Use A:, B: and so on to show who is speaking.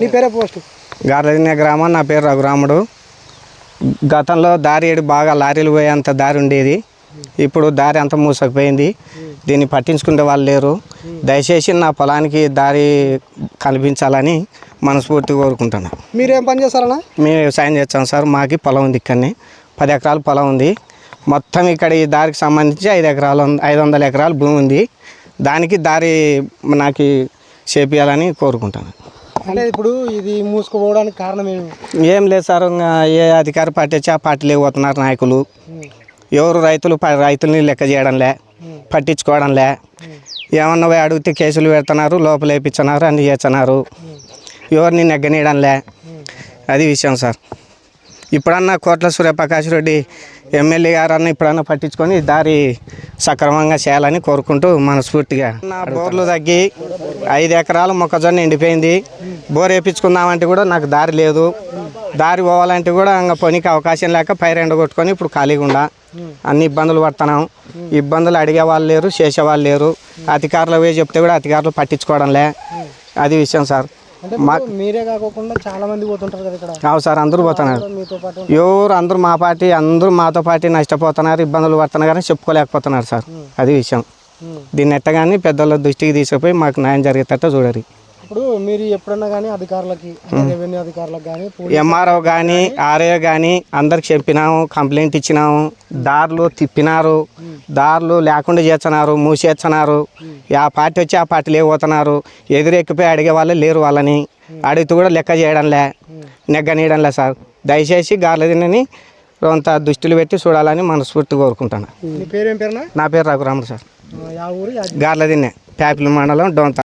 A: నీ పేరే పోస్ట్?
B: గార్లదిన్య గ్రామం నా పేరు రఘురాముడు గతంలో దారి ఏడు బాగా లారీలు పోయేంత దారి ఉండేది. ఇప్పుడు దారి అంతా మూసకపోయింది. దీన్ని పట్టించుకునే వాళ్ళు లేరు. దయచేసి నా పొలానికి దారి కల్పించాలని మనస్ఫూర్తిగా కోరుకుంటున్నాను
A: మీరేం పని చేస్తారన్నా?
B: మేము వ్యవసాయం చేస్తాం సార్. మాకి పొలం ఉంది ఇక్కడనే. పది ఎకరాల పొలం ఉంది. మొత్తం ఇక్కడ ఈ దారికి సంబంధించి ఐదు ఎకరాలు ఐదు వందల ఎకరాల భూమి ఉంది. దానికి దారి నాకు చేపియాలని కోరుకుంటాను
A: అంటే ఇప్పుడు ఇది మూసుకుపోవడానికి కారణం ఏమి?
B: ఏం లేదు సార్ ఇంకా ఏ అధికార పార్టీ వచ్చి ఆ పార్టీలో పోతున్నారు నాయకులు. ఎవరు రైతులు రైతుల్ని లెక్క చేయడంలే పట్టించుకోవడంలే. ఏమన్నా అడిగితే కేసులు పెడుతున్నారు లోపల వేయించున్నారు అన్ని చేస్తున్నారు. ఎవరిని నెగ్గనీయడంలే. అది విషయం సార్. ఇప్పుడన్నా కోట్ల సూర్యప్రకాష్ రెడ్డి ఎమ్మెల్యే గారన్నా ఇప్పుడన్నా పట్టించుకొని దారి సక్రమంగా చేయాలని కోరుకుంటూ మనస్ఫూర్తిగా నా బోర్లు తగ్గి ఐదు ఎకరాలు మొక్కజొన్న ఎండిపోయింది. బోర్ వేయించుకుందామంటే కూడా నాకు దారి లేదు. దారి పోవాలంటే కూడా ఇంకా పనికి అవకాశం లేక పైరు ఎండగొట్టుకొని ఇప్పుడు ఖాళీగా ఉండా. అన్ని ఇబ్బందులు పడుతున్నాం. ఇబ్బందులు అడిగే వాళ్ళు లేరు చేసేవాళ్ళు లేరు. అధికారులు పోయి చెప్తే కూడా అధికారులు పట్టించుకోవడంలే అది విషయం సార్.
A: అంటే మీరే కాకుండా చాలా మంది పోతుంటారు కదా ఇక్కడ.
B: అవు సార్ అందరూ పోతున్నారు. ఎవరు అందరూ మా పార్టీ అందరూ మాతో పార్టీ నష్టపోతున్నారు ఇబ్బందులు పడుతున్నారు కానీ చెప్పుకోలేకపోతున్నారు సార్. అది విషయం. దీన్ని ఎట్టగాని పెద్దల దృష్టికి తీసుకుపోయి మాకు న్యాయం జరిగేటట్టు చూడరు
A: ఇప్పుడు మీరు ఎప్పుడన్నా కానీ అధికారులకి రెవెన్యూ అధికారులకు కానీ
B: ఎంఆర్ఓ కానీ ఆర్ఏ కానీ అందరికి చెప్పినాము కంప్లైంట్ ఇచ్చినాము దారులు తిప్పినారు దారులు లేకుండా చేస్తున్నారు మూసేస్తున్నారు. ఆ పార్టీ వచ్చి ఆ పార్టీలో పోతున్నారు. ఎదురెక్కిపోయి అడిగే వాళ్ళు లేరు వాళ్ళని. అడిగితే కూడా లెక్క చేయడంలే. నెగ్గనీయడంలే సార్. దయచేసి గార్లదినని కొంత దృష్టిలు పెట్టి చూడాలని మనస్ఫూర్తి కోరుకుంటాను
A: నీ పేరేం
B: రఘురాముడు సార్. గార్లదిన్నే ప్యాపిల్ మండలం డోంత.